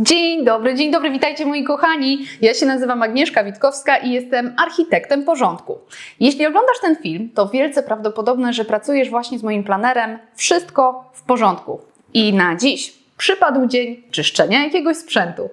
Dzień dobry, dzień dobry, witajcie moi kochani. Ja się nazywam Agnieszka Witkowska i jestem architektem porządku. Jeśli oglądasz ten film, to wielce prawdopodobne, że pracujesz właśnie z moim planerem Wszystko w porządku. I na dziś przypadł dzień czyszczenia jakiegoś sprzętu.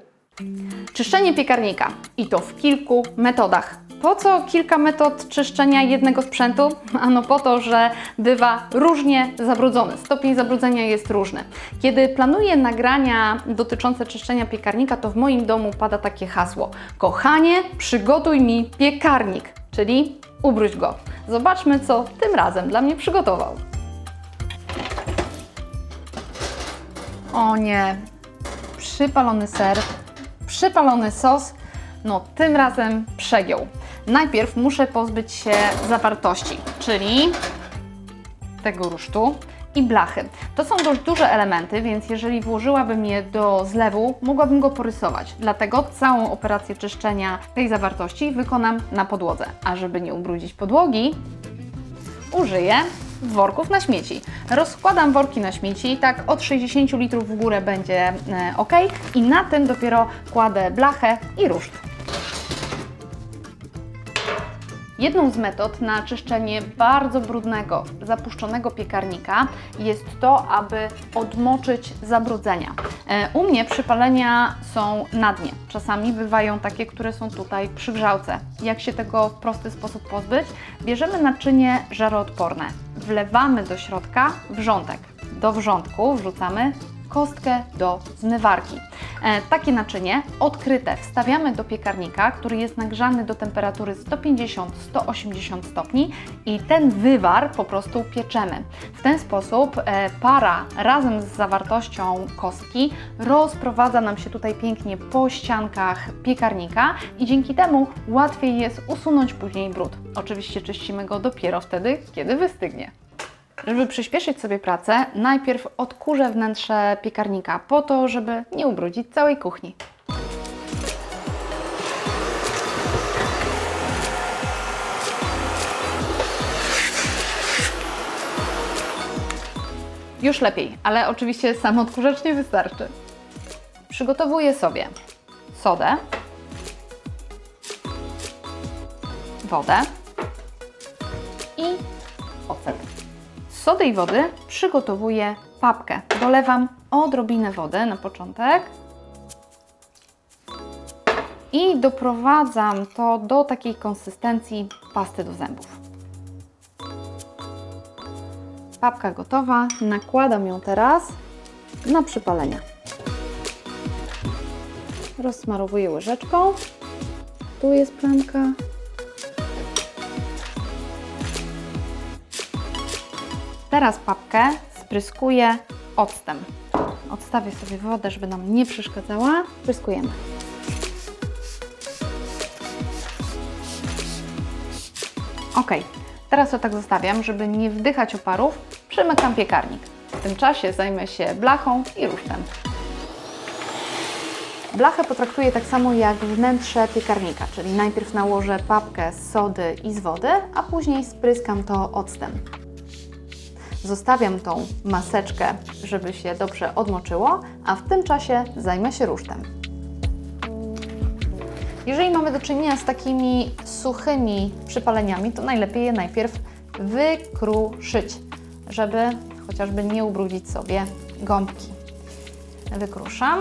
Czyszczenie piekarnika i to w kilku metodach. Po co kilka metod czyszczenia jednego sprzętu? Ano po to, że bywa różnie zabrudzony. Stopień zabrudzenia jest różny. Kiedy planuję nagrania dotyczące czyszczenia piekarnika, to w moim domu pada takie hasło: Kochanie, przygotuj mi piekarnik, czyli ubróć go. Zobaczmy, co tym razem dla mnie przygotował. O nie, przypalony ser, przypalony sos, no tym razem przegiął. Najpierw muszę pozbyć się zawartości, czyli tego rusztu i blachy. To są dość duże elementy, więc jeżeli włożyłabym je do zlewu, mogłabym go porysować. Dlatego całą operację czyszczenia tej zawartości wykonam na podłodze. A żeby nie ubrudzić podłogi, użyję worków na śmieci. Rozkładam worki na śmieci, tak od 60 litrów w górę będzie e, ok i na tym dopiero kładę blachę i ruszt. Jedną z metod na czyszczenie bardzo brudnego, zapuszczonego piekarnika jest to, aby odmoczyć zabrudzenia. E, U mnie przypalenia są na dnie. Czasami bywają takie, które są tutaj przy grzałce. Jak się tego w prosty sposób pozbyć? Bierzemy naczynie żaroodporne, wlewamy do środka wrzątek. Do wrzątku wrzucamy kostkę do zmywarki. E, takie naczynie odkryte wstawiamy do piekarnika, który jest nagrzany do temperatury 150-180 stopni i ten wywar po prostu pieczemy. W ten sposób e, para razem z zawartością kostki rozprowadza nam się tutaj pięknie po ściankach piekarnika i dzięki temu łatwiej jest usunąć później brud. Oczywiście czyścimy go dopiero wtedy, kiedy wystygnie. Żeby przyspieszyć sobie pracę, najpierw odkurzę wnętrze piekarnika po to, żeby nie ubrudzić całej kuchni. Już lepiej, ale oczywiście sam odkurzacz nie wystarczy. Przygotowuję sobie sodę, wodę sody i wody przygotowuję papkę. Dolewam odrobinę wody na początek i doprowadzam to do takiej konsystencji pasty do zębów. Papka gotowa, nakładam ją teraz na przypalenie. Rozsmarowuję łyżeczką. Tu jest plamka. Teraz papkę spryskuję octem. Odstawię sobie wodę, żeby nam nie przeszkadzała. Spryskujemy. Ok, teraz to tak zostawiam, żeby nie wdychać oparów. Przymykam piekarnik. W tym czasie zajmę się blachą i rusztem. Blachę potraktuję tak samo jak wnętrze piekarnika, czyli najpierw nałożę papkę z sody i z wody, a później spryskam to octem. Zostawiam tą maseczkę, żeby się dobrze odmoczyło, a w tym czasie zajmę się rusztem. Jeżeli mamy do czynienia z takimi suchymi przypaleniami, to najlepiej je najpierw wykruszyć, żeby chociażby nie ubrudzić sobie gąbki. Wykruszam.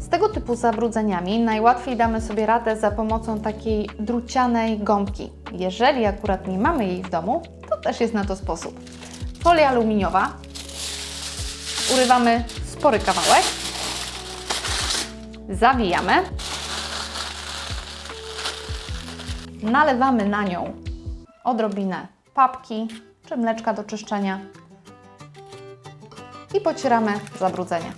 Z tego typu zabrudzeniami najłatwiej damy sobie radę za pomocą takiej drucianej gąbki. Jeżeli akurat nie mamy jej w domu, to też jest na to sposób. Folia aluminiowa. Urywamy spory kawałek. Zawijamy. Nalewamy na nią odrobinę papki czy mleczka do czyszczenia i pocieramy zabrudzenie.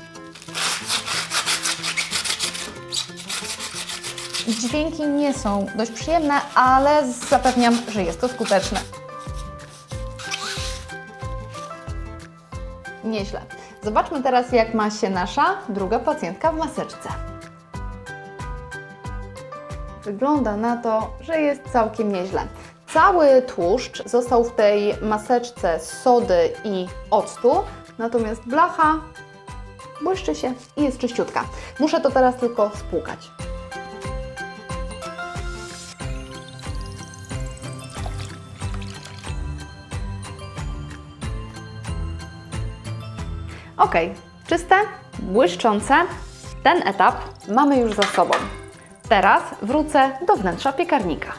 Dźwięki nie są dość przyjemne, ale zapewniam, że jest to skuteczne. Nieźle. Zobaczmy teraz, jak ma się nasza druga pacjentka w maseczce. Wygląda na to, że jest całkiem nieźle. Cały tłuszcz został w tej maseczce z sody i octu, natomiast blacha błyszczy się i jest czyściutka. Muszę to teraz tylko spłukać. Ok, czyste, błyszczące. Ten etap mamy już za sobą. Teraz wrócę do wnętrza piekarnika.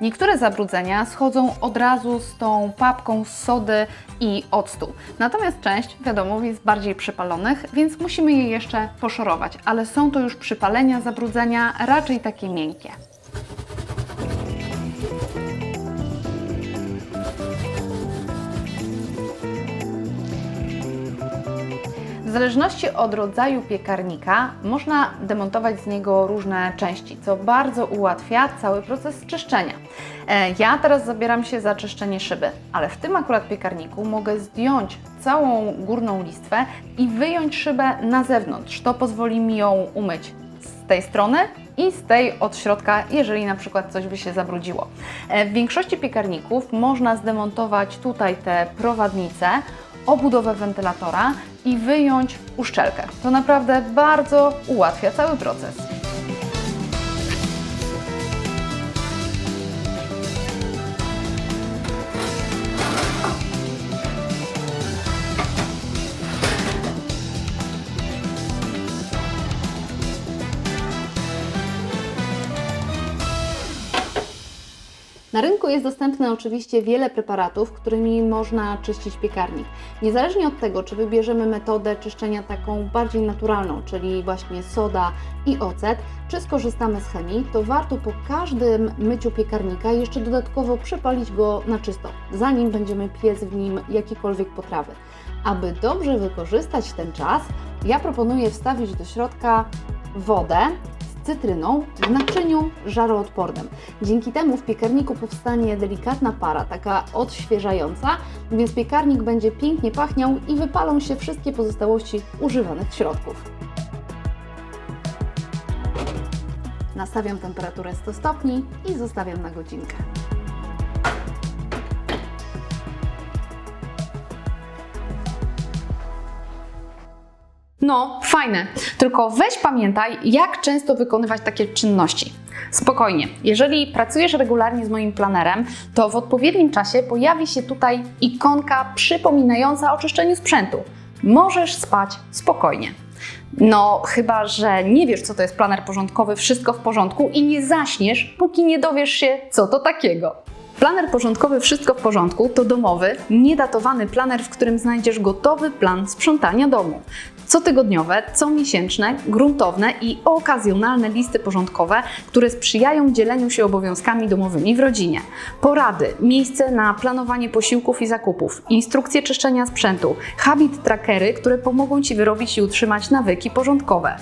Niektóre zabrudzenia schodzą od razu z tą papką z sody i octu. Natomiast część, wiadomo, jest bardziej przypalonych, więc musimy je jeszcze poszorować. Ale są to już przypalenia, zabrudzenia raczej takie miękkie. Zależności od rodzaju piekarnika można demontować z niego różne części, co bardzo ułatwia cały proces czyszczenia. E, Ja teraz zabieram się za czyszczenie szyby, ale w tym akurat piekarniku mogę zdjąć całą górną listwę i wyjąć szybę na zewnątrz. To pozwoli mi ją umyć z tej strony i z tej od środka, jeżeli na przykład coś by się zabrudziło. E, W większości piekarników można zdemontować tutaj te prowadnice, obudowę wentylatora i wyjąć uszczelkę. To naprawdę bardzo ułatwia cały proces. Na rynku jest dostępne oczywiście wiele preparatów, którymi można czyścić piekarnik. Niezależnie od tego, czy wybierzemy metodę czyszczenia taką bardziej naturalną, czyli właśnie soda i ocet, czy skorzystamy z chemii, to warto po każdym myciu piekarnika jeszcze dodatkowo przepalić go na czysto, zanim będziemy piec w nim jakiekolwiek potrawy. Aby dobrze wykorzystać ten czas, ja proponuję wstawić do środka wodę cytryną w naczyniu żaroodpornym. Dzięki temu w piekarniku powstanie delikatna para, taka odświeżająca, więc piekarnik będzie pięknie pachniał i wypalą się wszystkie pozostałości używanych środków. Nastawiam temperaturę 100 stopni i zostawiam na godzinkę. No, fajne. Tylko weź pamiętaj, jak często wykonywać takie czynności. Spokojnie. Jeżeli pracujesz regularnie z moim planerem, to w odpowiednim czasie pojawi się tutaj ikonka przypominająca o czyszczeniu sprzętu. Możesz spać spokojnie. No, chyba, że nie wiesz, co to jest planer porządkowy, wszystko w porządku i nie zaśniesz, póki nie dowiesz się, co to takiego. Planer porządkowy Wszystko w porządku to domowy, niedatowany planer, w którym znajdziesz gotowy plan sprzątania domu. Cotygodniowe, comiesięczne, gruntowne i okazjonalne listy porządkowe, które sprzyjają dzieleniu się obowiązkami domowymi w rodzinie. Porady, miejsce na planowanie posiłków i zakupów, instrukcje czyszczenia sprzętu, habit trackery, które pomogą Ci wyrobić i utrzymać nawyki porządkowe.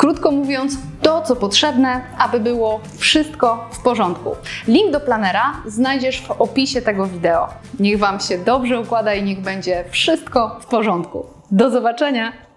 Krótko mówiąc, to co potrzebne, aby było wszystko w porządku. Link do planera znajdziesz w opisie tego wideo. Niech Wam się dobrze układa i niech będzie wszystko w porządku. Do zobaczenia!